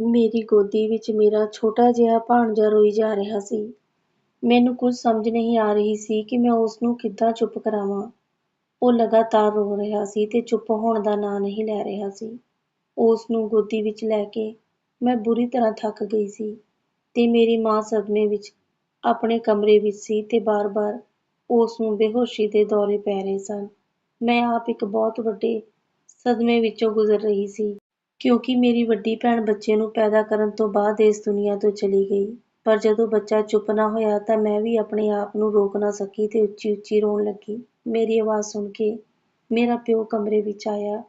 ਮੇਰੀ ਗੋਦੀ ਵਿੱਚ ਮੇਰਾ ਛੋਟਾ ਜਿਹਾ ਭਾਣਜਾ ਰੋਈ ਜਾ ਰਿਹਾ ਸੀ। ਮੈਨੂੰ ਕੁਝ ਸਮਝ ਨਹੀਂ ਆ ਰਹੀ ਸੀ ਕਿ ਮੈਂ ਉਸ ਨੂੰ ਕਿੱਦਾਂ ਚੁੱਪ ਕਰਾਵਾਂ। ਉਹ ਲਗਾਤਾਰ ਰੋ ਰਿਹਾ ਸੀ ਤੇ ਚੁੱਪ ਹੋਣ ਦਾ ਨਾਂ ਨਹੀਂ ਲੈ ਰਿਹਾ ਸੀ। ਉਸ ਨੂੰ ਗੋਦੀ ਵਿੱਚ ਲੈ ਕੇ ਮੈਂ ਬੁਰੀ ਤਰ੍ਹਾਂ ਥੱਕ ਗਈ ਸੀ ਤੇ ਮੇਰੀ ਮਾਂ ਸਦਮੇ ਵਿੱਚ ਆਪਣੇ ਕਮਰੇ ਵਿੱਚ ਸੀ ਤੇ ਬਾਰ-ਬਾਰ ਉਸ ਨੂੰ ਬੇਹੋਸ਼ੀ ਦੇ ਦੌਰੇ ਪੈ ਰਹੇ ਸਨ। ਮੈਂ ਆਪ ਇੱਕ ਬਹੁਤ ਵੱਡੇ ਸਦਮੇ ਵਿੱਚੋਂ ਗੁਜ਼ਰ ਰਹੀ ਸੀ। ਕਿਉਂਕਿ ਮੇਰੀ ਵੱਡੀ ਭੈਣ ਬੱਚੇ ਨੂੰ ਪੈਦਾ ਕਰਨ ਤੋਂ ਬਾਅਦ ਇਸ ਦੁਨੀਆ ਤੋਂ ਚਲੀ ਗਈ। ਪਰ ਜਦੋਂ ਬੱਚਾ ਚੁੱਪ ਨਾ ਹੋਇਆ ਤਾਂ ਮੈਂ ਵੀ ਆਪਣੇ ਆਪ ਨੂੰ ਰੋਕ ਨਾ ਸਕੀ ਤੇ ਉੱਚੀ-ਉੱਚੀ ਰੋਣ ਲੱਗੀ। ਮੇਰੀ ਆਵਾਜ਼ ਸੁਣ ਕੇ ਮੇਰਾ ਪਿਓ ਕਮਰੇ ਵਿੱਚ ਆਇਆ।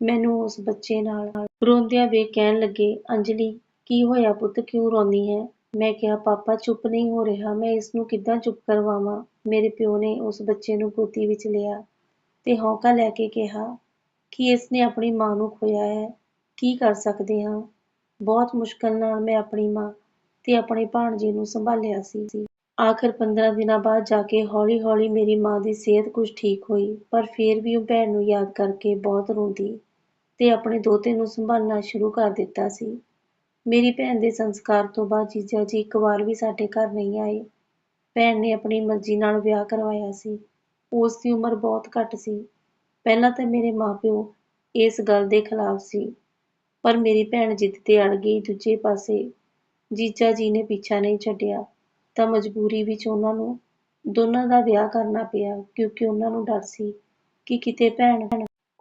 ਮੈਨੂੰ ਉਸ ਬੱਚੇ ਨਾਲ ਰੋਂਦਿਆਂ ਵੇਖ ਕਹਿਣ ਲੱਗੇ, ਅੰਜਲੀ ਕੀ ਹੋਇਆ ਪੁੱਤ ਕਿਉਂ ਰੋਂਦੀ ਹੈਂ? ਮੈਂ ਕਿਹਾ ਪਾਪਾ ਚੁੱਪ ਨਹੀਂ ਹੋ ਰਿਹਾ ਮੈਂ ਇਸ ਨੂੰ ਕਿੱਦਾਂ ਚੁੱਪ ਕਰਵਾਵਾਂ? ਮੇਰੇ ਪਿਓ ਨੇ ਉਸ ਬੱਚੇ ਨੂੰ ਗੋਦੀ ਵਿੱਚ ਲਿਆ ਤੇ ਹੌਂਕਾ ਲੈ ਕੇ ਕਿਹਾ ਕਿ ਇਸ ਨੇ ਆਪਣੀ ਮਾਂ ਨੂੰ ਖੋਇਆ ਹੈ, ਕੀ ਕਰ ਸਕਦੇ ਹਾਂ? ਬਹੁਤ ਮੁਸ਼ਕਲ ਨਾਲ ਮੈਂ ਆਪਣੀ ਮਾਂ ਤੇ ਆਪਣੇ ਭਾਣਜੇ ਨੂੰ ਸੰਭਾਲਿਆ ਸੀ। ਆਖ਼ਰ ਪੰਦਰਾਂ ਦਿਨਾਂ ਬਾਅਦ ਜਾ ਕੇ ਹੌਲੀ-ਹੌਲੀ ਮੇਰੀ ਮਾਂ ਦੀ ਸਿਹਤ ਕੁਝ ਠੀਕ ਹੋਈ, ਪਰ ਫੇਰ ਵੀ ਉਹ ਭੈਣ ਨੂੰ ਯਾਦ ਕਰਕੇ ਬਹੁਤ ਰੋਂਦੀ ਤੇ ਆਪਣੇ ਦੋਹਤੇ ਨੂੰ ਸੰਭਾਲਣਾ ਸ਼ੁਰੂ ਕਰ ਦਿੱਤਾ ਸੀ। ਮੇਰੀ ਭੈਣ ਦੇ ਸੰਸਕਾਰ ਤੋਂ ਬਾਅਦ ਜੀਜਾ ਜੀ ਇੱਕ ਵਾਰ ਵੀ ਸਾਡੇ ਘਰ ਨਹੀਂ ਆਏ। ਭੈਣ ਨੇ ਆਪਣੀ ਮਰਜ਼ੀ ਨਾਲ ਵਿਆਹ ਕਰਵਾਇਆ ਸੀ। ਉਸ ਦੀ ਉਮਰ ਬਹੁਤ ਘੱਟ ਸੀ। ਪਹਿਲਾਂ ਤਾਂ ਮੇਰੇ ਮਾਂ-ਪਿਓ ਇਸ ਗੱਲ ਦੇ ਖਿਲਾਫ਼ ਸੀ ਪਰ ਮੇਰੀ ਭੈਣ ਜਿੱਦ ਤੇ ਅੜ ਗਈ। ਦੂਜੇ ਪਾਸੇ ਜੀਜਾ ਜੀ ਨੇ ਪਿੱਛਾ ਨਹੀਂ ਛੱਡਿਆ ਤਾਂ ਮਜਬੂਰੀ ਵਿੱਚ ਉਹਨਾਂ ਨੂੰ, ਦੋਨਾਂ ਦਾ ਵਿਆਹ ਕਰਨਾ ਪਿਆ, ਕਿਉਂਕਿ ਉਹਨਾਂ ਨੂੰ ਡਰ ਸੀ ਕਿ ਕਿਤੇ ਭੈਣ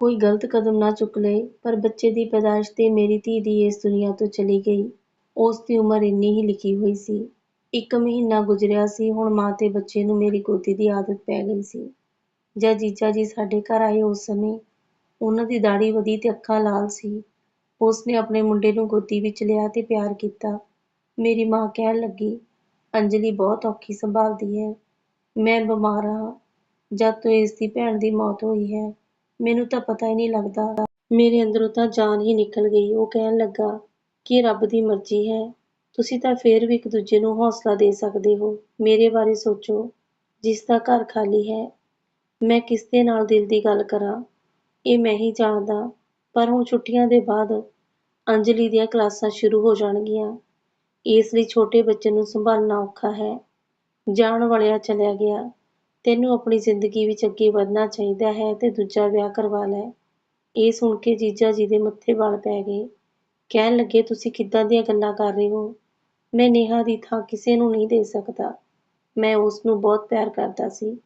ਕੋਈ ਗਲਤ ਕਦਮ ਨਾ ਚੁੱਕ ਲਏ। ਪਰ ਬੱਚੇ ਦੀ ਪੈਦਾਇਸ਼ ਤੇ ਮੇਰੀ ਧੀ ਦੀ ਇਸ ਦੁਨੀਆ ਤੋਂ ਚਲੀ ਗਈ ਉਸ ਦੀ ਉਮਰ ਇੰਨੀ ਹੀ ਲਿਖੀ ਹੋਈ ਸੀ। ਇੱਕ ਮਹੀਨਾ ਗੁਜ਼ਰਿਆ ਸੀ। ਹੁਣ ਮਾਂ ਤੇ ਬੱਚੇ ਨੂੰ ਮੇਰੀ ਗੋਦੀ ਦੀ ਆਦਤ ਪੈ ਗਈ ਸੀ। ਜਦ ਜੀਜਾ ਜੀ ਸਾਡੇ ਘਰ ਆਏ ਉਸ ਸਮੇਂ, ਉਹਨਾਂ ਦੀ ਦਾੜ੍ਹੀ ਵਧੀ ਤੇ ਅੱਖਾਂ ਲਾਲ ਸੀ। ਉਸ ਨੇ ਆਪਣੇ ਮੁੰਡੇ ਨੂੰ ਗੋਦੀ ਵਿੱਚ ਲਿਆ ਤੇ ਪਿਆਰ ਕੀਤਾ। ਮੇਰੀ ਮਾਂ ਕਹਿਣ ਲੱਗੀ, ਅੰਜਲੀ ਬਹੁਤ ਔਖੀ ਸੰਭਾਲਦੀ ਹੈ। ਮੈਂ ਬਿਮਾਰ ਹਾਂ ਜਦ ਤੋਂ ਇਸ ਦੀ ਭੈਣ ਦੀ ਮੌਤ ਹੋਈ ਹੈ। ਮੈਨੂੰ ਤਾਂ ਪਤਾ ਹੀ ਨਹੀਂ ਲੱਗਦਾ। ਮੇਰੇ ਅੰਦਰੋਂ ਤਾਂ ਜਾਨ ਹੀ ਨਿਕਲ ਗਈ। ਉਹ ਕਹਿਣ ਲੱਗਾ ਕਿ ਰੱਬ ਦੀ ਮਰਜ਼ੀ ਹੈ। ਤੁਸੀਂ ਤਾਂ ਫੇਰ ਵੀ ਇੱਕ ਦੂਜੇ ਨੂੰ ਹੌਸਲਾ ਦੇ ਸਕਦੇ ਹੋ। ਮੇਰੇ ਬਾਰੇ ਸੋਚੋ ਜਿਸ ਦਾ ਘਰ ਖਾਲੀ ਹੈ। ਮੈਂ ਕਿਸ ਦੇ ਨਾਲ ਦਿਲ ਦੀ ਗੱਲ ਕਰਾਂ ਇਹ ਮੈਂ ਹੀ ਜਾਣਦਾ। ਪਰ ਹੁਣ ਛੁੱਟੀਆਂ ਦੇ ਬਾਅਦ ਅੰਜਲੀ ਦੀਆਂ ਕਲਾਸਾਂ ਸ਼ੁਰੂ ਹੋ ਜਾਣਗੀਆਂ। ਇਸ ਲਈ ਛੋਟੇ ਬੱਚੇ ਨੂੰ ਸੰਭਾਲਣਾ ਔਖਾ ਹੈ। ਜਾਣ ਵਾਲਿਆ ਚਲਿਆ ਗਿਆ। ਤੈਨੂੰ ਆਪਣੀ ਜ਼ਿੰਦਗੀ ਵਿੱਚ ਅੱਗੇ ਵਧਣਾ ਚਾਹੀਦਾ ਹੈ ਤੇ ਦੂਜਾ ਵਿਆਹ ਕਰਵਾ ਲੈ। ਇਹ ਸੁਣ ਕੇ ਜੀਜਾ ਜੀ ਦੇ ਮੱਥੇ ਵੱਲ ਪੈ ਗਏ। ਕਹਿਣ ਲੱਗੇ, ਤੁਸੀਂ ਕਿੱਦਾਂ ਦੀਆਂ ਗੱਲਾਂ ਕਰ ਰਹੇ ਹੋ। ਮੈਂ ਨੇਹਾ ਦੀ ਥਾਂ ਕਿਸੇ ਨੂੰ ਨਹੀਂ ਦੇ ਸਕਦਾ। ਮੈਂ ਉਸ ਨੂੰ ਬਹੁਤ ਪਿਆਰ ਕਰਦਾ ਸੀ।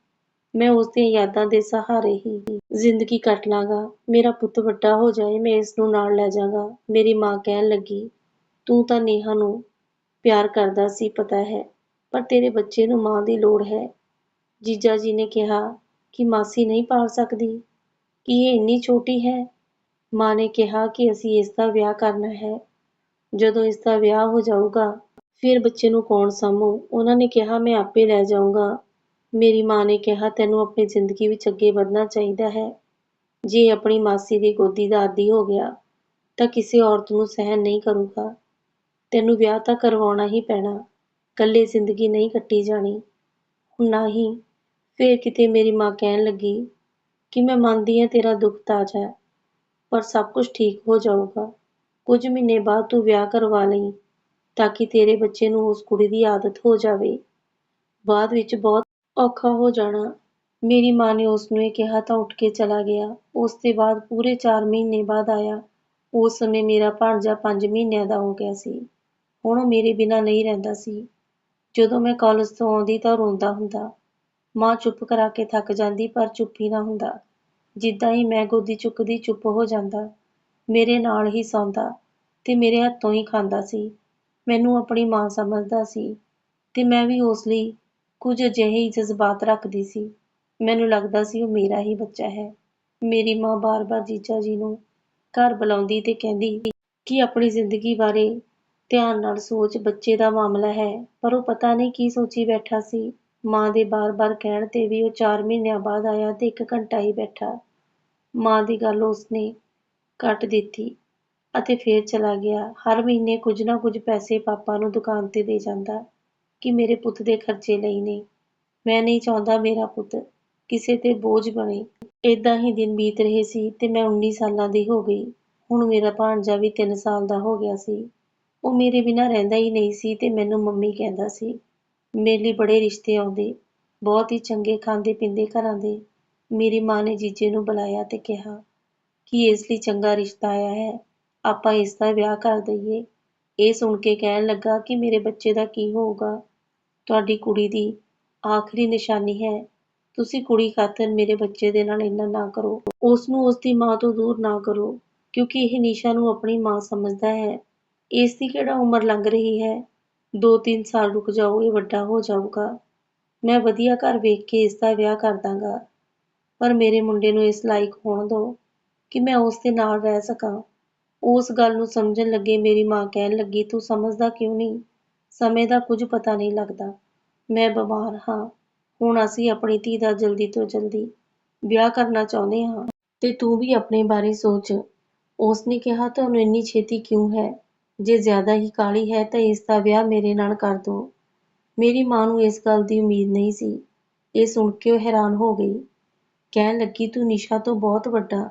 ਮੈਂ ਉਸ ਦੀਆਂ ਯਾਦਾਂ ਦੇ ਸਹਾਰੇ ਹੀ ਜ਼ਿੰਦਗੀ ਕੱਟ ਲਾਂਗਾ। ਮੇਰਾ ਪੁੱਤ ਵੱਡਾ ਹੋ ਜਾਏ ਮੈਂ ਇਸ ਨੂੰ ਨਾਲ ਲੈ ਜਾਵਾਂਗਾ। ਮੇਰੀ ਮਾਂ ਕਹਿਣ ਲੱਗੀ, ਤੂੰ ਤਾਂ ਨੇਹਾ ਨੂੰ ਪਿਆਰ ਕਰਦਾ ਸੀ ਪਤਾ ਹੈ ਪਰ ਤੇਰੇ ਬੱਚੇ ਨੂੰ ਮਾਂ ਦੀ ਲੋੜ ਹੈ। ਜੀਜਾ ਜੀ ਨੇ ਕਿਹਾ ਕਿ ਮਾਸੀ ਨਹੀਂ ਪਾਲ ਸਕਦੀ। ਕਿ ਇਹ ਇੰਨੀ ਛੋਟੀ ਹੈ। ਮਾਂ ਨੇ ਕਿਹਾ ਕਿ ਅਸੀਂ ਇਸ ਦਾ ਵਿਆਹ ਕਰਨਾ ਹੈ। ਜਦੋਂ ਇਸ ਦਾ ਵਿਆਹ ਹੋ ਜਾਊਗਾ ਫਿਰ ਬੱਚੇ ਨੂੰ ਕੌਣ ਸਾਂਭੂ। ਉਹਨਾਂ ਨੇ ਕਿਹਾ ਮੈਂ ਆਪੇ ਲੈ ਜਾਊਂਗਾ। ਮੇਰੀ ਮਾਂ ਨੇ ਕਿਹਾ, ਤੈਨੂੰ ਆਪਣੀ ਜ਼ਿੰਦਗੀ ਵਿੱਚ ਅੱਗੇ ਵਧਣਾ ਚਾਹੀਦਾ ਹੈ। ਜੇ ਆਪਣੀ ਮਾਸੀ ਦੀ ਗੋਦੀ ਦਾ ਆਦੀ ਹੋ ਗਿਆ, ਤਾਂ ਕਿਸੇ ਔਰਤ ਨੂੰ ਸਹਿਣ ਨਹੀਂ ਕਰੂਗਾ। ਤੈਨੂੰ ਵਿਆਹ ਤਾਂ ਕਰਵਾਉਣਾ ਹੀ ਪੈਣਾ। ਇਕੱਲੇ ਜ਼ਿੰਦਗੀ ਨਹੀਂ ਕੱਟੀ ਜਾਣੀ। ਹੁਣ ਨਾ ਹੀ ਫੇਰ ਕਿਤੇ ਮੇਰੀ ਮਾਂ ਕਹਿਣ ਲੱਗੀ ਕਿ ਮੈਂ ਮੰਨਦੀ ਹਾਂ ਤੇਰਾ ਦੁੱਖ ਤਾਜ਼ਾ ਹੈ, ਪਰ ਸਭ ਕੁਝ ਠੀਕ ਹੋ ਜਾਊਗਾ। ਕੁਝ ਮਹੀਨੇ ਬਾਅਦ ਤੂੰ ਵਿਆਹ ਕਰਵਾ ਲਈਂ ਤਾਂ ਕਿ ਤੇਰੇ ਬੱਚੇ ਨੂੰ ਉਸ ਕੁੜੀ ਦੀ ਆਦਤ ਹੋ ਜਾਵੇ। ਬਾਅਦ ਵਿੱਚ ਬਹੁਤ ਔਖਾ ਹੋ ਜਾਣਾ। ਮੇਰੀ ਮਾਂ ਨੇ ਉਸਨੂੰ ਇਹ ਕਿਹਾ ਤਾਂ ਉੱਠ ਕੇ ਚਲਾ ਗਿਆ। ਉਸ ਦੇ ਬਾਅਦ ਪੂਰੇ ਚਾਰ ਮਹੀਨੇ ਬਾਅਦ ਆਇਆ। ਉਸ ਸਮੇਂ ਮੇਰਾ ਭਾਣਜਾ ਪੰਜ ਮਹੀਨਿਆਂ ਦਾ ਹੋ ਗਿਆ ਸੀ। ਹੁਣ ਉਹ ਮੇਰੇ ਬਿਨਾਂ ਨਹੀਂ ਰਹਿੰਦਾ ਸੀ। ਜਦੋਂ ਮੈਂ ਕਾਲਜ ਤੋਂ ਆਉਂਦੀ ਤਾਂ ਰੋਂਦਾ ਹੁੰਦਾ। ਮਾਂ ਚੁੱਪ ਕਰਾ ਕੇ ਥੱਕ ਜਾਂਦੀ ਪਰ ਚੁੱਪ ਹੀ ਨਾ ਹੁੰਦਾ। ਜਿੱਦਾਂ ਹੀ ਮੈਂ ਗੋਦੀ ਚੁੱਕਦੀ ਚੁੱਪ ਹੋ ਜਾਂਦਾ। ਮੇਰੇ ਨਾਲ ਹੀ ਸੌਂਦਾ ਤੇ ਮੇਰੇ ਹੱਥੋਂ ਹੀ ਖਾਂਦਾ ਸੀ। ਮੈਨੂੰ ਆਪਣੀ ਮਾਂ ਸਮਝਦਾ ਸੀ ਤੇ ਮੈਂ ਵੀ ਉਸ ਲਈ ਕੁਝ ਅਜਿਹੇ ਹੀ ਜਜ਼ਬਾਤ ਰੱਖਦੀ ਸੀ। ਮੈਨੂੰ ਲੱਗਦਾ ਸੀ ਉਹ ਮੇਰਾ ਹੀ ਬੱਚਾ ਹੈ। ਮੇਰੀ ਮਾਂ ਬਾਰ-ਬਾਰ ਜੀਜਾ ਜੀ ਨੂੰ ਘਰ ਬੁਲਾਉਂਦੀ ਤੇ ਕਹਿੰਦੀ ਕਿ ਆਪਣੀ ਜ਼ਿੰਦਗੀ ਬਾਰੇ ਧਿਆਨ ਨਾਲ ਸੋਚ, ਬੱਚੇ ਦਾ ਮਾਮਲਾ ਹੈ, ਪਰ ਉਹ ਪਤਾ ਨਹੀਂ ਕੀ ਸੋਚੀ ਬੈਠਾ ਸੀ। ਮਾਂ ਦੇ ਬਾਰ-ਬਾਰ ਕਹਿਣ ਤੇ ਵੀ ਉਹ ਚਾਰ ਮਹੀਨਿਆਂ ਬਾਅਦ ਆਇਆ ਤੇ ਇੱਕ ਘੰਟਾ ਹੀ ਬੈਠਾ। ਮਾਂ ਦੀ ਗੱਲ ਉਸਨੇ ਕੱਟ ਦਿੱਤੀ ਅਤੇ ਫੇਰ ਚਲਾ ਗਿਆ। ਹਰ ਮਹੀਨੇ ਕੁਝ ਨਾ ਕੁਝ ਪੈਸੇ ਪਾਪਾ ਨੂੰ ਦੁਕਾਨ ਤੇ ਦੇ ਜਾਂਦਾ ਕਿ ਮੇਰੇ ਪੁੱਤ ਦੇ ਖਰਚੇ ਲਈ ਨੇ। ਮੈਂ ਨਹੀਂ ਚਾਹੁੰਦਾ ਮੇਰਾ ਪੁੱਤ ਕਿਸੇ ਤੇ ਬੋਝ ਬਣੇ। ਏਦਾਂ ਹੀ ਦਿਨ ਬੀਤ ਰਹੇ ਸੀ ਤੇ ਮੈਂ ਉੱਨੀ ਸਾਲਾਂ ਦੀ ਹੋ ਗਈ। ਹੁਣ ਮੇਰਾ ਭਾਣਜਾ ਵੀ ਤਿੰਨ ਸਾਲ ਦਾ ਹੋ ਗਿਆ ਸੀ। ਉਹ ਮੇਰੇ ਬਿਨਾਂ ਰਹਿੰਦਾ ਹੀ ਨਹੀਂ ਸੀ ਤੇ ਮੈਨੂੰ ਮੰਮੀ ਕਹਿੰਦਾ ਸੀ, ਮੇਰੇ ਲਈ ਬੜੇ ਰਿਸ਼ਤੇ ਆਉਂਦੇ, ਬਹੁਤ ਹੀ ਚੰਗੇ ਖਾਂਦੇ ਪੀਂਦੇ ਘਰਾਂ ਦੇ ਮੇਰੀ ਮਾਂ ਨੇ ਜੀਜੇ ਨੂੰ ਬੁਲਾਇਆ ਤੇ ਕਿਹਾ ਕਿ ਇਸ ਲਈ ਚੰਗਾ ਰਿਸ਼ਤਾ ਆਇਆ ਹੈ, ਆਪਾਂ ਇਸ ਦਾ ਵਿਆਹ ਕਰ ਦਈਏ ਇਹ ਸੁਣ ਕੇ ਕਹਿਣ ਲੱਗਾ ਕਿ ਮੇਰੇ ਬੱਚੇ ਦਾ ਕੀ ਹੋਊਗਾ ਤੁਹਾਡੀ ਕੁੜੀ ਦੀ ਆਖਰੀ ਨਿਸ਼ਾਨੀ ਹੈ। ਤੁਸੀਂ ਕੁੜੀ ਖਾਤਰ ਮੇਰੇ ਬੱਚੇ ਦੇ ਨਾਲ ਇੰਨਾ ਨਾ ਕਰੋ। ਉਸ ਨੂੰ ਉਸ ਦੀ ਮਾਂ ਤੋਂ ਦੂਰ ਨਾ ਕਰੋ, ਕਿਉਂਕਿ ਇਹ ਨਿਸ਼ਾ ਨੂੰ ਆਪਣੀ ਮਾਂ ਸਮਝਦਾ ਹੈ। ਇਸ ਦੀ ਕਿਹੜਾ ਉਮਰ ਲੰਘ ਰਹੀ ਹੈ? ਦੋ ਤਿੰਨ ਸਾਲ ਰੁਕ ਜਾਓ, ਇਹ ਵੱਡਾ ਹੋ ਜਾਊਗਾ। ਮੈਂ ਵਧੀਆ ਘਰ ਵੇਖ ਕੇ ਇਸ ਦਾ ਵਿਆਹ ਕਰ ਦਾਂਗਾ। ਪਰ ਮੇਰੇ ਮੁੰਡੇ ਨੂੰ ਇਸ ਲਾਇਕ ਹੋਣ ਦਿਓ ਕਿ ਮੈਂ ਉਸ ਦੇ ਨਾਲ ਰਹਿ ਸਕਾਂ। ਉਸ ਗੱਲ ਨੂੰ ਸਮਝਣ ਲੱਗੇ ਮੇਰੀ ਮਾਂ ਕਹਿਣ ਲੱਗੀ, ਤੂੰ ਸਮਝਦਾ ਕਿਉਂ ਨਹੀਂ? ਸਮੇਂ ਦਾ ਕੁਝ ਪਤਾ ਨਹੀਂ ਲੱਗਦਾ। ਮੈਂ ਬਿਮਾਰ ਹਾਂ। ਹੁਣ ਅਸੀਂ ਆਪਣੀ ਧੀ ਦਾ ਜਲਦੀ ਤੋਂ ਜਲਦੀ ਵਿਆਹ ਕਰਨਾ ਚਾਹੁੰਦੇ ਹਾਂ। ਤੇ ਤੂੰ ਵੀ ਆਪਣੇ ਬਾਰੇ ਸੋਚ। ਉਸ ਨੇ ਕਿਹਾ, ਤੁਹਾਨੂੰ ਇੰਨੀ ਛੇਤੀ ਕਿਉਂ ਹੈ? ਜੇ ਜ਼ਿਆਦਾ ਹੀ ਕਾਹਲੀ ਹੈ ਤਾਂ ਇਸ ਦਾ ਵਿਆਹ ਮੇਰੇ ਨਾਲ ਕਰ ਦੋ। ਮੇਰੀ ਮਾਂ ਨੂੰ ਇਸ ਗੱਲ ਦੀ ਉਮੀਦ ਨਹੀਂ ਸੀ। ਇਹ ਸੁਣ ਕੇ ਉਹ ਹੈਰਾਨ ਹੋ ਗਈ। ਕਹਿਣ ਲੱਗੀ, ਤੂੰ ਨਿਸ਼ਾ ਤੋਂ ਬਹੁਤ ਵੱਡਾ।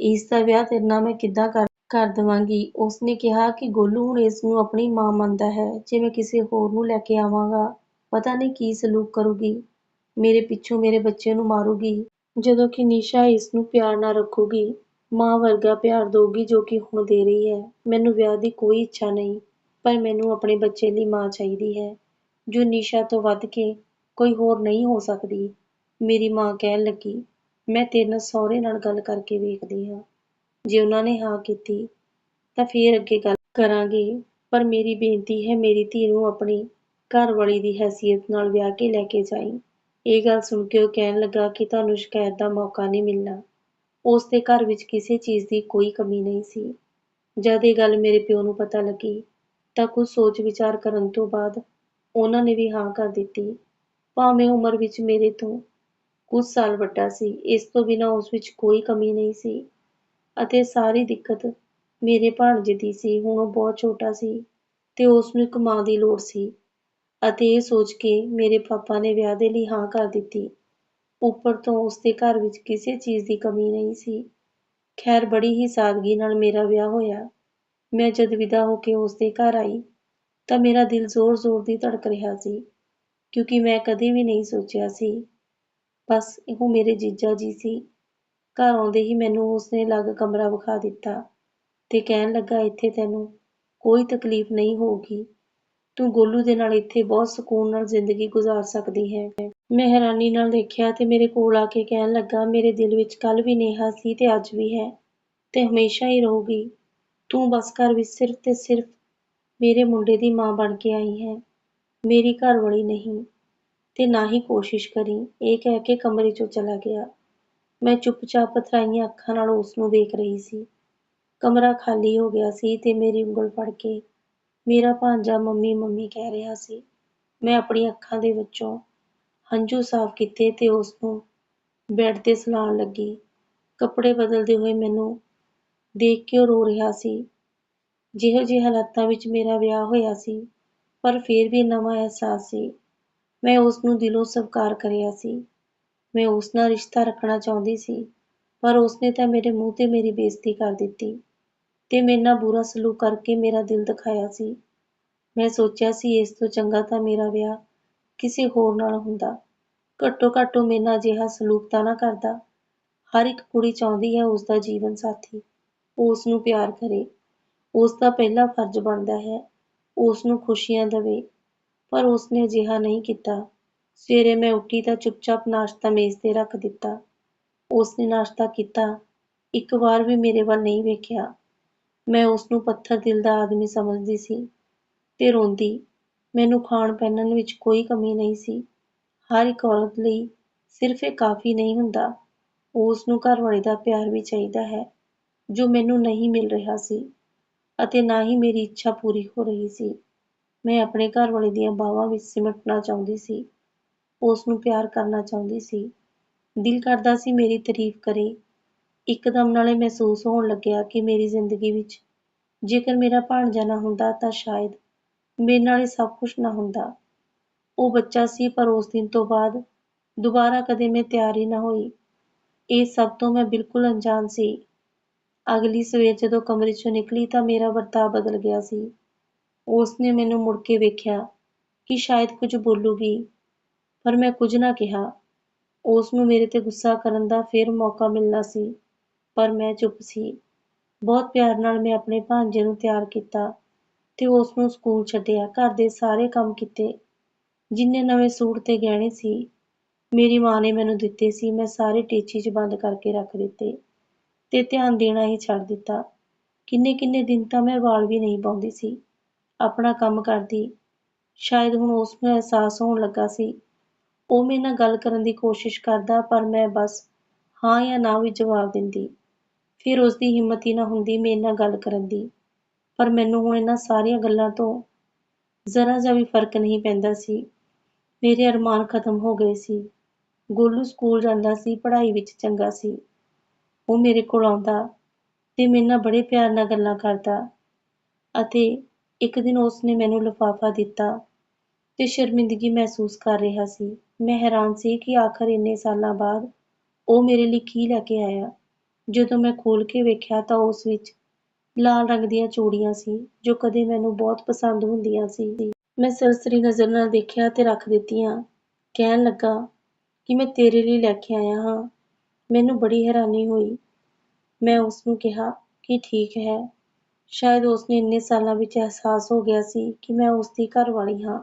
ਇਸ ਦਾ ਵਿਆਹ ਤੇਰੇ ਨਾਲ ਮੈਂ ਕਿੱਦਾਂ ਕਰ ਕਰ ਦੇਵਾਂਗੀ। ਉਸਨੇ ਕਿਹਾ ਕਿ ਗੋਲੂ ਹੁਣ ਇਸ ਨੂੰ ਆਪਣੀ ਮਾਂ ਮੰਨਦਾ ਹੈ। ਜੇ ਮੈਂ ਕਿਸੇ ਹੋਰ ਨੂੰ ਲੈ ਕੇ ਆਵਾਂਗਾ। ਪਤਾ ਨਹੀਂ ਕੀ ਸਲੂਕ ਕਰੂਗੀ। ਮੇਰੇ ਪਿੱਛੋਂ ਮੇਰੇ ਬੱਚੇ ਨੂੰ ਮਾਰੂਗੀ। ਜਦੋਂ ਕਿ ਨਿਸ਼ਾ ਇਸ ਨੂੰ ਪਿਆਰ ਨਾਲ ਰੱਖੂਗੀ। ਮਾਂ ਵਰਗਾ ਪਿਆਰ ਦਊਗੀ ਜੋ ਕਿ ਹੁਣ ਦੇ ਰਹੀ ਹੈ। ਮੈਨੂੰ ਵਿਆਹ ਦੀ ਕੋਈ ਇੱਛਾ ਨਹੀਂ, ਪਰ ਮੈਨੂੰ ਆਪਣੇ ਬੱਚੇ ਲਈ ਮਾਂ ਚਾਹੀਦੀ ਹੈ। ਜੋ ਨਿਸ਼ਾ ਤੋਂ ਵੱਧ ਕੇ ਕੋਈ ਹੋਰ ਨਹੀਂ ਹੋ ਸਕਦੀ। ਮੇਰੀ ਮਾਂ ਕਹਿਣ ਲੱਗੀ, ਮੈਂ ਤੇਰੇ ਨਾਲ ਸਹੁਰੇ ਨਾਲ ਗੱਲ ਕਰਕੇ ਵੇਖਦੀ ਹਾਂ। ਜੇ ਉਹਨਾਂ ਨੇ ਹਾਂ ਕੀਤੀ, ਤਾਂ ਫੇਰ ਅੱਗੇ ਗੱਲ ਕਰਾਂਗੇ। ਪਰ ਮੇਰੀ ਬੇਨਤੀ ਹੈ, ਮੇਰੀ ਧੀ ਨੂੰ ਆਪਣੀ ਘਰਵਾਲੀ ਦੀ ਹੈਸੀਅਤ ਨਾਲ ਵਿਆਹ ਕੇ ਲੈ ਕੇ ਜਾਈ। ਇਹ ਗੱਲ ਸੁਣ ਕੇ ਉਹ ਕਹਿਣ ਲੱਗਾ ਕਿ ਤੁਹਾਨੂੰ ਸ਼ਿਕਾਇਤ ਦਾ ਮੌਕਾ ਨਹੀਂ ਮਿਲਣਾ। ਉਸ ਦੇ ਘਰ ਵਿੱਚ ਕਿਸੇ ਚੀਜ਼ ਦੀ ਕੋਈ ਕਮੀ ਨਹੀਂ ਸੀ। ਜਦ ਇਹ ਗੱਲ ਮੇਰੇ ਪਿਓ ਨੂੰ ਪਤਾ ਲੱਗੀ, ਤਾਂ ਕੁਝ ਸੋਚ ਵਿਚਾਰ ਕਰਨ ਤੋਂ ਬਾਅਦ ਉਹਨਾਂ ਨੇ ਵੀ ਹਾਂ ਕਰ ਦਿੱਤੀ। ਭਾਵੇਂ ਉਮਰ ਵਿੱਚ ਮੇਰੇ ਤੋਂ ਕੁਝ ਸਾਲ ਵੱਡਾ ਸੀ, ਇਸ ਤੋਂ ਬਿਨਾਂ ਉਸ ਵਿੱਚ ਕੋਈ ਕਮੀ ਨਹੀਂ ਸੀ। ਅਤੇ ਸਾਰੀ ਦਿੱਕਤ ਮੇਰੇ ਭਾਣਜੇ ਦੀ ਸੀ। ਹੁਣ ਉਹ ਬਹੁਤ ਛੋਟਾ ਸੀ ਤੇ ਉਸ ਨੂੰ ਇੱਕ ਮਾਂ ਦੀ ਲੋੜ ਸੀ ਅਤੇ ਇਹ ਸੋਚ ਕੇ ਮੇਰੇ ਪਾਪਾ ਨੇ ਵਿਆਹ ਦੇ ਲਈ ਹਾਂ ਕਰ ਦਿੱਤੀ। ਉੱਪਰ ਤੋਂ ਉਸ ਦੇ ਘਰ ਵਿੱਚ ਕਿਸੇ ਚੀਜ਼ ਦੀ ਕਮੀ ਨਹੀਂ ਸੀ। ਖੈਰ, ਬੜੀ ਹੀ ਸਾਦਗੀ ਨਾਲ ਮੇਰਾ ਵਿਆਹ ਹੋਇਆ। ਮੈਂ ਜਦ ਵਿਦਾ ਹੋ ਕੇ ਉਸ ਦੇ ਘਰ ਆਈ ਤਾਂ ਮੇਰਾ ਦਿਲ ਜ਼ੋਰ-ਜ਼ੋਰ ਦੀ ਧੜਕ ਰਿਹਾ ਸੀ ਕਿਉਂਕਿ ਮੈਂ ਕਦੇ ਵੀ ਨਹੀਂ ਸੋਚਿਆ ਸੀ। ਬਸ ਉਹ ਮੇਰੇ ਜੀਜਾ ਜੀ ਸੀ। ਘਰ ਆਉਂਦੇ ਹੀ ਮੈਨੂੰ ਉਸਨੇ ਅਲੱਗ ਕਮਰਾ ਵਿਖਾ ਦਿੱਤਾ ਤੇ ਕਹਿਣ ਲੱਗਾ, ਇੱਥੇ ਤੈਨੂੰ ਕੋਈ ਤਕਲੀਫ ਨਹੀਂ ਹੋਊਗੀ। ਤੂੰ ਗੋਲੂ ਦੇ ਨਾਲ ਇੱਥੇ ਬਹੁਤ ਸਕੂਨ ਨਾਲ ਜ਼ਿੰਦਗੀ ਗੁਜ਼ਾਰ ਸਕਦੀ ਹੈ ਮੈਂ ਹੈਰਾਨੀ ਨਾਲ ਦੇਖਿਆ ਤੇ ਮੇਰੇ ਕੋਲ ਆ ਕੇ ਕਹਿਣ ਲੱਗਾ, ਮੇਰੇ ਦਿਲ ਵਿੱਚ ਕੱਲ ਵੀ ਨੇਹਾ ਸੀ ਤੇ ਅੱਜ ਵੀ ਹੈ ਤੇ ਹਮੇਸ਼ਾ ਹੀ ਰਹੂਗੀ। ਤੂੰ ਬਸ ਘਰ ਵਿੱਚ ਸਿਰਫ ਤੇ ਸਿਰਫ ਮੇਰੇ ਮੁੰਡੇ ਦੀ ਮਾਂ ਬਣ ਕੇ ਆਈ ਹੈ। ਮੇਰੀ ਘਰ ਵਾਲੀ ਨਹੀਂ ਤੇ ਨਾ ਹੀ ਕੋਸ਼ਿਸ਼ ਕਰੀ ਇਹ ਕਹਿ ਕੇ ਕਮਰੇ 'ਚੋਂ ਚਲਾ ਗਿਆ। ਮੈਂ ਚੁੱਪਚਾਪ ਪਥਰਾਈਆਂ ਅੱਖਾਂ ਨਾਲ ਉਸ ਨੂੰ ਦੇਖ ਰਹੀ ਸੀ। ਕਮਰਾ ਖਾਲੀ ਹੋ ਗਿਆ ਸੀ ਤੇ ਮੇਰੀ ਉਂਗਲ ਫੜ ਕੇ ਮੇਰਾ ਭਾਂਜਾ ਮੰਮੀ ਮੰਮੀ ਕਹਿ ਰਿਹਾ ਸੀ। ਮੈਂ ਆਪਣੀ ਅੱਖਾਂ ਦੇ ਵਿੱਚੋਂ ਹੰਝੂ ਸਾਫ਼ ਕੀਤੇ ਤੇ ਉਸ ਨੂੰ ਬੈੱਡ ਤੇ ਸੁਲਾਉਣ ਲੱਗੀ। ਕੱਪੜੇ ਬਦਲਦੇ ਹੋਏ ਮੈਨੂੰ ਦੇਖ ਕੇ ਉਹ ਰੋ ਰਿਹਾ ਸੀ। ਜਿਹੋ ਜਿਹੇ ਹਾਲਾਤਾਂ ਵਿੱਚ ਮੇਰਾ ਵਿਆਹ ਹੋਇਆ ਸੀ, ਪਰ ਫਿਰ ਵੀ ਨਵਾਂ ਅਹਿਸਾਸ ਸੀ। ਮੈਂ ਉਸ ਨੂੰ ਦਿਲੋਂ ਸਵੀਕਾਰ ਕਰਿਆ ਸੀ। ਮੈਂ ਉਸ ਨਾਲ ਰਿਸ਼ਤਾ ਰੱਖਣਾ ਚਾਹੁੰਦੀ ਸੀ, ਪਰ ਉਸਨੇ ਤਾਂ ਮੇਰੇ ਮੂੰਹ ਤੇ ਮੇਰੀ ਬੇਇੱਜ਼ਤੀ ਕਰ ਦਿੱਤੀ ਤੇ ਮੇਰੇ ਨਾਲ ਬੁਰਾ ਸਲੂਕ ਕਰਕੇ ਮੇਰਾ ਦਿਲ ਦਿਖਾਇਆ ਸੀ। ਮੈਂ ਸੋਚਿਆ ਸੀ ਇਸ ਤੋਂ ਚੰਗਾ ਤਾਂ ਮੇਰਾ ਵਿਆਹ ਕਿਸੇ ਹੋਰ ਨਾਲ ਹੁੰਦਾ। ਘੱਟੋ ਘੱਟ ਉਹ ਮੇਰੇ ਨਾਲ ਅਜਿਹਾ ਸਲੂਕ ਤਾਂ ਨਾ ਕਰਦਾ। ਹਰ ਇੱਕ ਕੁੜੀ ਚਾਹੁੰਦੀ ਹੈ ਉਸ ਦਾ ਜੀਵਨ ਸਾਥੀ, ਉਸ ਨੂੰ ਪਿਆਰ ਕਰੇ। ਉਸ ਦਾ ਪਹਿਲਾ ਫਰਜ਼ ਬਣਦਾ ਹੈ ਉਸ ਨੂੰ ਖੁਸ਼ੀਆਂ ਦੇਵੇ, ਪਰ ਉਸਨੇ ਅਜਿਹਾ ਨਹੀਂ ਕੀਤਾ। ਸਵੇਰੇ ਮੈਂ ਉੱਠੀ ਤਾਂ ਚੁੱਪਚਾਪ ਨਾਸ਼ਤਾ ਮੇਜ਼ ਤੇ ਰੱਖ ਦਿੱਤਾ। ਉਸਨੇ ਨਾਸ਼ਤਾ ਕੀਤਾ। ਇੱਕ ਵਾਰ ਵੀ ਮੇਰੇ ਵੱਲ ਨਹੀਂ ਵੇਖਿਆ। ਮੈਂ ਉਸ ਨੂੰ ਪੱਥਰ ਦਿਲ ਦਾ ਆਦਮੀ ਸਮਝਦੀ ਸੀ ਤੇ ਰੋਂਦੀ, ਮੈਨੂੰ ਖਾਣ ਪਹਿਨਣ ਵਿੱਚ ਕੋਈ ਕਮੀ ਨਹੀਂ ਸੀ। ਹਰ ਇੱਕ ਔਰਤ ਲਈ ਸਿਰਫ ਇਹ ਕਾਫੀ ਨਹੀਂ ਹੁੰਦਾ। ਉਸ ਨੂੰ ਘਰ ਵਾਲੇ ਦਾ ਪਿਆਰ ਵੀ ਚਾਹੀਦਾ ਹੈ, ਜੋ ਮੈਨੂੰ ਨਹੀਂ ਮਿਲ ਰਿਹਾ ਸੀ ਅਤੇ ਨਾ ਹੀ ਮੇਰੀ ਇੱਛਾ ਪੂਰੀ ਹੋ ਰਹੀ ਸੀ। ਮੈਂ ਆਪਣੇ ਘਰਵਾਲੇ ਦੀਆਂ ਬਾਹਾਂ ਵਿੱਚ ਸਿਮਟਣਾ ਚਾਹੁੰਦੀ ਸੀ। ਉਸ ਨੂੰ ਪਿਆਰ ਕਰਨਾ ਚਾਹੁੰਦੀ ਸੀ। ਦਿਲ ਕਰਦਾ ਸੀ ਮੇਰੀ ਤਾਰੀਫ ਕਰੇ। ਇੱਕਦਮ ਨਾਲੇ ਮਹਿਸੂਸ ਹੋਣ ਲੱਗਿਆ ਕਿ ਮੇਰੀ ਜ਼ਿੰਦਗੀ ਵਿੱਚ ਜੇਕਰ ਮੇਰਾ ਭਾਣਜਾ ਨਾ ਹੁੰਦਾ ਤਾਂ ਸ਼ਾਇਦ ਮੇਰੇ ਨਾਲ ਇਹ ਸਭ ਕੁਝ ਨਾ ਹੁੰਦਾ। ਉਹ ਬੱਚਾ ਸੀ ਪਰ ਉਸ ਦਿਨ ਤੋਂ ਬਾਅਦ ਦੁਬਾਰਾ ਕਦੇ ਮੈਂ ਤਿਆਰ ਹੀ ਨਾ ਹੋਈ। ਇਹ ਸਭ ਤੋਂ ਮੈਂ ਬਿਲਕੁਲ ਅਣਜਾਣ ਸੀ। ਅਗਲੀ ਸਵੇਰ ਜਦੋਂ ਕਮਰੇ 'ਚੋਂ ਨਿਕਲੀ ਤਾਂ ਮੇਰਾ ਵਰਤਾਅ ਬਦਲ ਗਿਆ ਸੀ। ਉਸਨੇ ਮੈਨੂੰ ਮੁੜ ਕੇ ਵੇਖਿਆ ਕਿ ਸ਼ਾਇਦ ਕੁਝ ਬੋਲੂਗੀ। ਪਰ ਮੈਂ ਕੁਝ ਨਾ ਕਿਹਾ। ਉਸ ਨੂੰ ਮੇਰੇ ਤੇ ਗੁੱਸਾ ਕਰਨ ਦਾ ਫਿਰ ਮੌਕਾ ਮਿਲਣਾ ਸੀ, ਪਰ ਮੈਂ ਚੁੱਪ ਸੀ। ਬਹੁਤ ਪਿਆਰ ਨਾਲ ਮੈਂ ਆਪਣੇ ਭਾਂਜੇ ਨੂੰ ਤਿਆਰ ਕੀਤਾ ਤੇ ਉਸ ਨੂੰ ਸਕੂਲ ਛੱਡਿਆ। ਘਰ ਦੇ ਸਾਰੇ ਕੰਮ ਕੀਤੇ। ਜਿੰਨੇ ਨਵੇਂ ਸੂਟ ਤੇ ਗਹਿਣੇ ਸੀ, ਮੇਰੀ ਮਾਂ ਨੇ ਮੈਨੂੰ ਦਿੱਤੇ ਸੀ, ਮੈਂ ਸਾਰੇ ਟੇਚੀ 'ਚ ਬੰਦ ਕਰਕੇ ਰੱਖ ਦਿੱਤੇ ਤੇ ਧਿਆਨ ਦੇਣਾ ਹੀ ਛੱਡ ਦਿੱਤਾ। ਕਿੰਨੇ ਕਿੰਨੇ ਦਿਨ ਤਾਂ ਮੈਂ ਵਾਲ ਵੀ ਨਹੀਂ ਪਾਉਂਦੀ ਸੀ। ਆਪਣਾ ਕੰਮ ਕਰਦੀ। ਸ਼ਾਇਦ ਹੁਣ ਉਸ ਨੂੰ ਅਹਿਸਾਸ ਹੋਣ ਲੱਗਾ ਸੀ ਉਹ ਮੇਰੇ ਨਾਲ ਗੱਲ ਕਰਨ ਦੀ ਕੋਸ਼ਿਸ਼ ਕਰਦਾ, ਪਰ ਮੈਂ ਬਸ ਹਾਂ ਜਾਂ ਨਾ ਵਿੱਚ ਜਵਾਬ ਦਿੰਦੀ। ਫਿਰ ਉਸ ਦੀ ਹਿੰਮਤ ਹੀ ਨਾ ਹੁੰਦੀ ਮੇਰੇ ਨਾਲ ਗੱਲ ਕਰਨ ਦੀ। ਪਰ ਮੈਨੂੰ ਹੁਣ ਇਹਨਾਂ ਸਾਰੀਆਂ ਗੱਲਾਂ ਤੋਂ ਜ਼ਰਾ ਜਿਹਾ ਵੀ ਫ਼ਰਕ ਨਹੀਂ ਪੈਂਦਾ ਸੀ। ਮੇਰੇ ਅਰਮਾਨ ਖਤਮ ਹੋ ਗਏ ਸੀ। ਗੋਲੂ ਸਕੂਲ ਜਾਂਦਾ ਸੀ, ਪੜ੍ਹਾਈ ਵਿੱਚ ਚੰਗਾ ਸੀ। ਉਹ ਮੇਰੇ ਕੋਲ ਆਉਂਦਾ ਤੇ ਮੇਰੇ ਨਾਲ ਬੜੇ ਪਿਆਰ ਨਾਲ ਗੱਲਾਂ ਕਰਦਾ ਅਤੇ ਇੱਕ ਦਿਨ ਉਸ ਨੇ ਮੈਨੂੰ ਲਿਫਾਫਾ ਦਿੱਤਾ। ਤੇ ਸ਼ਰਮਿੰਦਗੀ ਮਹਿਸੂਸ ਕਰ ਰਿਹਾ ਸੀ। ਮੈਂ ਹੈਰਾਨ ਸੀ ਕਿ ਆਖਰ ਇੰਨੇ ਸਾਲਾਂ ਬਾਅਦ ਉਹ ਮੇਰੇ ਲਈ ਕੀ ਲੈ ਕੇ ਆਇਆ। ਜਦੋਂ ਮੈਂ ਖੋਲ ਕੇ ਵੇਖਿਆ ਤਾਂ ਉਸ ਵਿੱਚ ਲਾਲ ਰੰਗ ਦੀਆਂ ਚੂੜੀਆਂ ਸੀ, ਜੋ ਕਦੇ ਮੈਨੂੰ ਬਹੁਤ ਪਸੰਦ ਹੁੰਦੀਆਂ ਸੀ। ਮੈਂ ਸਰਸਰੀ ਨਜ਼ਰ ਨਾਲ ਦੇਖਿਆ ਤੇ ਰੱਖ ਦਿੱਤੀਆਂ। ਕਹਿਣ ਲੱਗਾ ਕਿ ਮੈਂ ਤੇਰੇ ਲਈ ਲੈ ਕੇ ਆਇਆ ਹਾਂ। ਮੈਨੂੰ ਬੜੀ ਹੈਰਾਨੀ ਹੋਈ। ਮੈਂ ਉਸ ਨੂੰ ਕਿਹਾ ਕਿ ਠੀਕ ਹੈ। ਸ਼ਾਇਦ ਉਸ ਨੇ ਇੰਨੇ ਸਾਲਾਂ ਵਿੱਚ ਅਹਿਸਾਸ ਹੋ ਗਿਆ ਸੀ ਕਿ ਮੈਂ ਉਸ ਦੀ ਘਰ ਵਾਲੀ ਹਾਂ।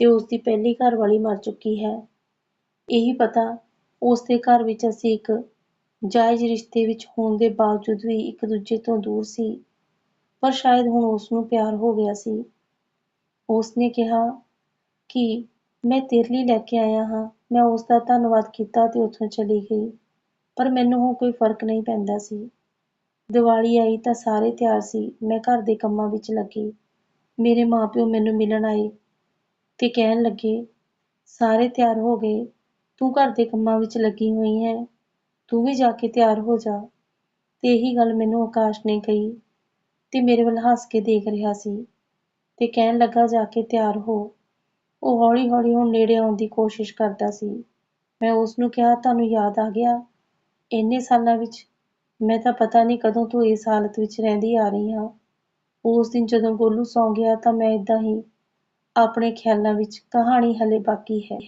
ਤੇ ਉਸ ਦੀ ਪਹਿਲੀ ਘਰਵਾਲੀ ਮਰ ਚੁੱਕੀ ਹੈ। ਇਹੀ ਪਤਾ ਉਸ ਦੇ ਘਰ ਵਿੱਚ ਅਸੀਂ ਇੱਕ ਜਾਇਜ਼ ਰਿਸ਼ਤੇ ਵਿੱਚ ਹੋਣ ਦੇ ਬਾਵਜੂਦ ਵੀ ਇੱਕ ਦੂਜੇ ਤੋਂ ਦੂਰ ਸੀ, ਪਰ ਸ਼ਾਇਦ ਹੁਣ ਉਸਨੂੰ ਪਿਆਰ ਹੋ ਗਿਆ ਸੀ। ਉਸਨੇ ਕਿਹਾ ਕਿ ਮੈਂ ਤੇਰੇ ਲਈ ਲੈ ਕੇ ਆਇਆ ਹਾਂ, ਮੈਂ ਉਸਦਾ ਧੰਨਵਾਦ ਕੀਤਾ ਤੇ ਉੱਥੋਂ ਚਲੀ ਗਈ, ਪਰ ਮੈਨੂੰ ਹੁਣ ਕੋਈ ਫ਼ਰਕ ਨਹੀਂ ਪੈਂਦਾ ਸੀ। ਦੀਵਾਲੀ ਆਈ ਤਾਂ ਸਾਰੇ ਤਿਆਰ ਸੀ, ਮੈਂ ਘਰ ਦੇ ਕੰਮਾਂ ਵਿੱਚ ਲੱਗੀ। ਮੇਰੇ ਮਾਂ ਪਿਓ ਮੈਨੂੰ ਮਿਲਣ ਆਏ ਤੇ ਕਹਿਣ ਲੱਗੇ, ਸਾਰੇ ਤਿਆਰ ਹੋ ਗਏ। ਤੂੰ ਘਰ ਦੇ ਕੰਮਾਂ ਵਿੱਚ ਲੱਗੀ ਹੋਈ ਹੈ। ਤੂੰ ਵੀ ਜਾ ਕੇ ਤਿਆਰ ਹੋ ਜਾ। ਤੇ ਇਹੀ ਗੱਲ ਮੈਨੂੰ ਆਕਾਸ਼ ਨੇ ਕਹੀ ਤੇ ਮੇਰੇ ਵੱਲ ਹੱਸ ਕੇ ਦੇਖ ਰਿਹਾ ਸੀ ਤੇ ਕਹਿਣ ਲੱਗਾ, ਜਾ ਕੇ ਤਿਆਰ ਹੋ। ਉਹ ਹੌਲੀ ਹੌਲੀ ਹੁਣ ਨੇੜੇ ਆਉਣ ਦੀ ਕੋਸ਼ਿਸ਼ ਕਰਦਾ ਸੀ। ਮੈਂ ਉਸ ਨੂੰ ਕਿਹਾ, ਤੁਹਾਨੂੰ ਯਾਦ ਆ ਗਿਆ? ਇੰਨੇ ਸਾਲਾਂ ਵਿੱਚ ਮੈਂ ਤਾਂ ਪਤਾ ਨਹੀਂ ਕਦੋਂ ਤੋਂ ਇਸ ਹਾਲਤ ਵਿੱਚ ਰਹਿੰਦੀ ਆ ਰਹੀ ਹਾਂ। ਉਸ ਦਿਨ ਜਦੋਂ ਗੋਲੂ ਸੌਂ ਗਿਆ ਤਾਂ ਮੈਂ ਇਦਾਂ ਹੀ ਆਪਣੇ ਖਿਆਲਾਂ ਵਿੱਚ ਕਹਾਣੀ ਹਲੇ ਬਾਕੀ ਹੈ।